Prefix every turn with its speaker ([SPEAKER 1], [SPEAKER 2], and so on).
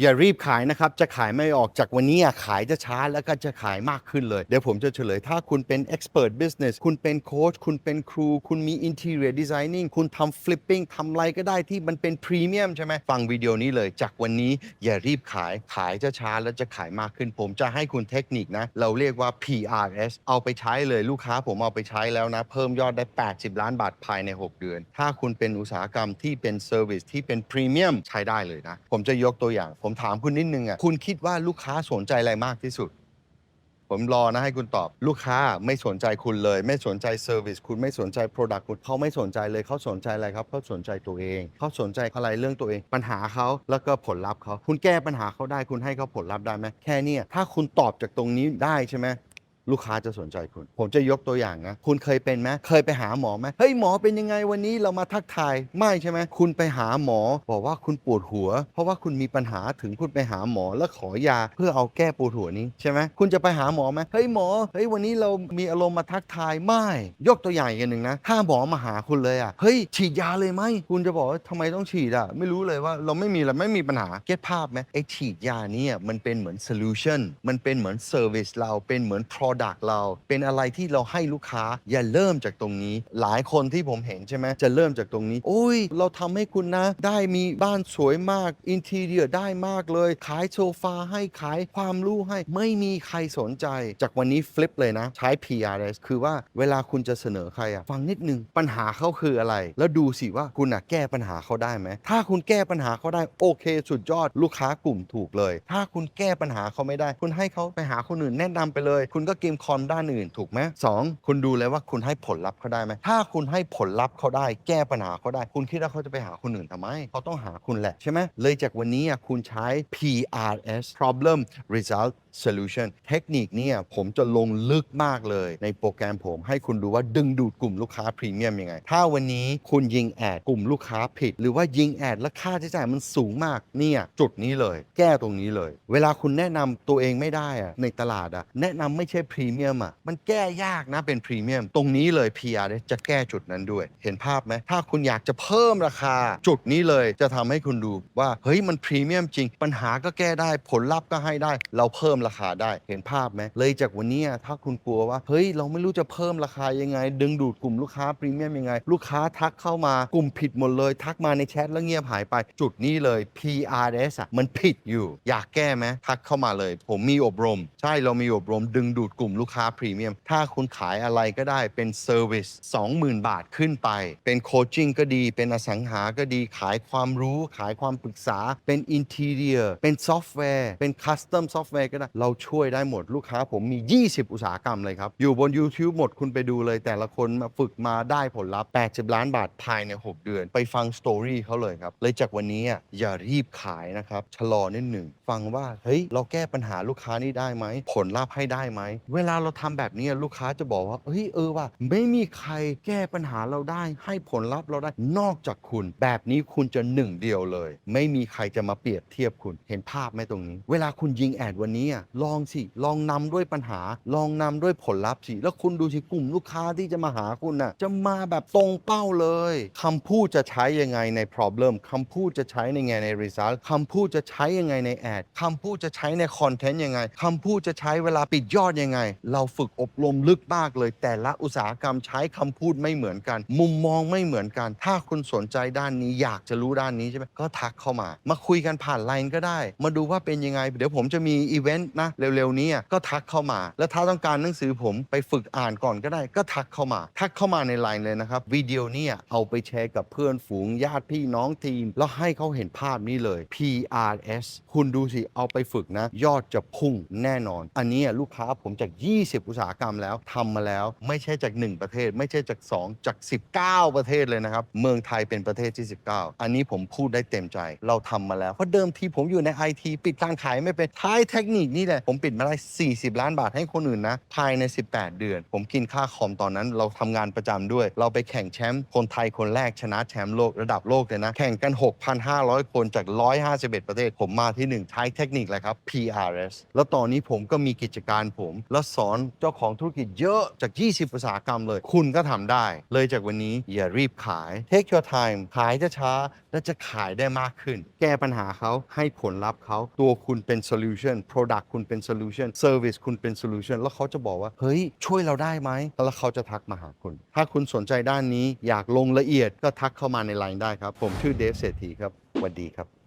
[SPEAKER 1] อย่ารีบขายนะครับ จะขายไม่ออกจากวันนี้ขายจะช้าแล้วก็จะขายมากขึ้นเลย เดี๋ยวผมจะเฉลย ถ้าคุณเป็น expert business คุณเป็นโค้ชคุณเป็นครู คุณมี interior designing คุณทำ flipping ทำอะไรก็ได้ที่มันเป็นพรีเมียมใช่ไหมฟังวิดีโอนี้เลย จากวันนี้อย่ารีบขายขายจะช้าแล้วจะขายมากขึ้น ผมจะให้คุณเทคนิคนะ เราเรียกว่า PRS เอาไปใช้เลยลูกค้าผมเอาไปใช้แล้วนะ เพิ่มยอดได้ 80 ล้านบาทภายใน 6 เดือน ถ้าคุณเป็นอุตสาหกรรมที่เป็นเซอร์วิสที่เป็นพรีเมียมใช้ได้เลยนะผมจะยกตัวอย่างผมถามคุณนิดนึงอะคุณคิดว่าลูกค้าสนใจอะไรมากที่สุด ผมรอนะให้คุณตอบ ลูกค้าไม่สนใจคุณเลย ไม่สนใจเซอร์วิสคุณไม่สนใจโปรดักต์คุณเขาไม่สนใจเลยเขาสนใจอะไรครับเขาสนใจตัวเองเขาสนใจอะไรเรื่องตัวเอง ปัญหาเขาแล้วก็ผลลัพธ์เขาคุณแก้ปัญหาเขาได้คุณให้เขาผลลัพธ์ได้ไหมแค่เนี้ถ้าคุณตอบจากตรงนี้ได้ใช่ไหม ลูกค้าจะสนใจคุณ ผมจะยกตัวอย่างนะ คุณเคยเป็นไหมเคยไปหาหมอไหมเฮ้ยหมอเป็นยังไงวันนี้เรามาทักทาย ไม่ใช่ไหมคุณไปหาหมอ บอกว่าคุณปวดหัว เพราะว่าคุณมีปัญหาถึงคุณไปหาหมอแล้วขอยาเพื่อเอาแก้ปวดหัวนี้ใช่ไหมคุณจะไปหาหมอไหมเฮ้ยหมอเฮ้ยวันนี้เรามีอารมณ์มาทักทายไม่ ยกตัวอย่างอีกอันหนึ่งนะถ้าหมอมาหาคุณเลยอะเฮ้ยฉีดยาเลยไหมคุณจะบอกว่าทำไมต้องฉีดอะไม่รู้เลยว่าเราไม่มีเราไม่มีปัญหาเก็ตภาพไหมไอฉีดยาเนี่ยมันเป็นเหมือน solution มันเป็นเหมือน service เราเป็นเหมือน product เรา เป็นอะไรที่เราให้ลูกค้าอย่าเริ่มจากตรงนี้ หลายคนที่ผมเห็นใช่ไหมจะเริ่มจากตรงนี้ โอ้ย เราทำให้คุณนะ ได้มีบ้านสวยมากอินทีเรียได้มากเลย ขายโซฟาให้ขายความรู้ให้ ไม่มีใครสนใจ จากวันนี้ฟลิปเลยนะ ใช้ PRS คือว่าเวลาคุณจะเสนอใครอะฟังนิดนึงปัญหาเขาคืออะไร แล้วดูสิว่าคุณอะแก้ปัญหาเขาได้ไหมถ้าคุณแก้ปัญหาเขาได้โอเค สุดยอดลูกค้ากลุ่มถูกเลย ถ้าคุณแก้ปัญหาเขาไม่ได้ คุณให้เขาไปหาคนอื่นแนะนำไปเลย คุณก็เกมคอมด้านอื่นถูกไหมสองคุณดูเลยว่าคุณให้ผลลัพธ์เขาได้ไหมถ้าคุณให้ผลลัพธ์เขาได้ แก้ปัญหาเขาได้ คุณคิดว่าเขาจะไปหาคนอื่นทำไมเขาต้องหาคุณแหละใช่ไหมเลยจากวันนี้คุณใช้ PRS problem result solution เทคนิคเนี่ยผมจะลงลึกมากเลยในโปรแกรมผม ให้คุณดูว่าดึงดูดกลุ่มลูกค้าพรีเมียมยังไง ถ้าวันนี้คุณยิงแอดกลุ่มลูกค้าผิด หรือว่ายิงแอดแล้วค่าใช้จ่ายมันสูงมากเนี่ยจุดนี้เลย แก้ตรงนี้เลย เวลาคุณแนะนำตัวเองไม่ได้อะในตลาดอะแนะนำไม่ใช่พรีเมียมอะมันแก้ยากนะเป็นพรีเมียมตรงนี้เลย PR จะแก้จุดนั้นด้วย เห็นภาพไหมถ้าคุณอยากจะเพิ่มราคา จุดนี้เลยจะทำให้คุณดูว่าเฮ้ยมันพรีเมียมจริง ปัญหาก็แก้ได้ผลลัพธ์ก็ให้ได้ เราเพิ่มราคาได้เห็นภาพไหมเลยจากวันนี้ถ้าคุณกลัวว่าเฮ้ยเราไม่รู้จะเพิ่มราคายังไง ดึงดูดกลุ่มลูกค้าพรีเมียมยังไง ลูกค้าทักเข้ามากลุ่มผิดหมดเลย ทักมาในแชทแล้วเงียบหายไป จุดนี้เลย PRS อะมันผิดอยู่ อยากแก้ไหมทักเข้ามาเลย ผมมีอบรม ใช่เรามีอบรม ดึงดูดกลุ่มลูกค้าพรีเมียมถ้าคุณขายอะไรก็ได้เป็นเซอร์วิส20,000 บาทขึ้นไป เป็นโคชชิ่งก็ดี เป็นอสังหาก็ดี ขายความรู้ ขายความปรึกษา เป็นอินทีเรียเป็นซอฟต์แวร์ เป็นคัสตอมซอฟต์แวร์ก็ได้เราช่วยได้หมดลูกค้าผมมี 20 อุตสาหกรรมเลยครับ อยู่บน YouTube หมดคุณไปดูเลย แต่ละคนมาฝึกมาได้ผลลัพธ์ 80 ล้านบาทภายใน 6 เดือน ไปฟังสตอรี่เขาเลยครับ เลยจากวันนี้อะอย่ารีบขายนะครับ ชะลอนิดหนึ่ง ฟังว่าเฮ้ยเราแก้ปัญหาลูกค้านี้ได้ไหม ผลลัพธ์ให้ได้ไหม เวลาเราทำแบบนี้ลูกค้าจะบอกว่าเฮ้ยเออว่ะไม่มีใครแก้ปัญหาเราได้ ให้ผลลัพธ์เราได้นอกจากคุณ แบบนี้คุณจะหนึ่งเดียวเลย ไม่มีใครจะมาเปรียบเทียบคุณเห็นภาพไหมตรงนี้ เวลาคุณยิงแอดวันนี้อะลองสิ ลองนำด้วยปัญหา ลองนำด้วยผลลัพธ์สิ แล้วคุณดูสิกลุ่มลูกค้าที่จะมาหาคุณน่ะ จะมาแบบตรงเป้าเลยคำพูดจะใช้ยังไงใน problem คำพูดจะใช้ในไงใน result คำพูดจะใช้ยังไงในแอดคำพูดจะใช้ในคอนเทนต์ยังไงคำพูดจะใช้เวลาปิดยอดยังไง เราฝึกอบรมลึกมากเลย แต่ละอุตสาหกรรมใช้คำพูดไม่เหมือนกัน มุมมองไม่เหมือนกัน ถ้าคุณสนใจด้านนี้อยากจะรู้ด้านนี้ใช่ไหมก็ทักเข้ามา มาคุยกันผ่านไลน์ก็ได้ มาดูว่าเป็นยังไง เดี๋ยวผมจะมีอีเวนต์นะเร็วๆนี้ก็ทักเข้ามา แล้วถ้าต้องการหนังสือผมไปฝึกอ่านก่อนก็ได้ ก็ทักเข้ามา ทักเข้ามาในไลน์เลยนะครับวิดีโอนี่ยเอาไปแชร์กับเพื่อนฝูงญาติพี่น้องทีม แล้วให้เขาเห็นภาพนี้เลย PRS คุณดูสิเอาไปฝึกนะ ยอดจะพุ่งแน่นอน อันนี้ลูกค้าผมจาก 20 อุตสาหกรรมแล้วทำมาแล้วไม่ใช่จาก 1 ประเทศ ไม่ใช่จาก 2 จาก 19 ประเทศเลยนะครับ เมืองไทยเป็นประเทศที่ 19 อันนี้ผมพูดได้เต็มใจ เราทำมาแล้วเพราะเดิมทีผมอยู่ในไอทีปิดการขายไม่เป็นท้ายเทคนิคนี้ี้เลยผมปิดมาได้ 40 ล้านบาทให้คนอื่นนะ ภายใน 18 เดือน ผมกินค่าคอมตอนนั้น เราทำงานประจำด้วย เราไปแข่งแชมป์คนไทยคนแรกชนะแชมป์โลกระดับโลกเลยนะ แข่งกัน 6,500 คนจาก 151 ประเทศ ผมมาที่ 1 ใช้เทคนิคแหละครับ PRS แล้วตอนนี้ผมก็มีกิจการผม แล้วสอนเจ้าของธุรกิจเยอะจาก 20 อุตสาหกรรมเลย คุณก็ทำได้ เลยจากวันนี้อย่ารีบขาย take your time ขายจะช้าและจะขายได้มากขึ้น แก้ปัญหาเขาให้ผลลัพธ์เขาตัวคุณเป็น solution product คุณเป็น solution service คุณเป็น solution แล้วเขาจะบอกว่า เฮ้ย ช่วยเราได้ไหม แล้วเขาจะทักมาหาคุณ ถ้าคุณสนใจด้านนี้อยากลงละเอียดก็ทักเข้ามาในไลน์ได้ครับ ผมชื่อเดฟเศรษฐีครับสวัสดีครับ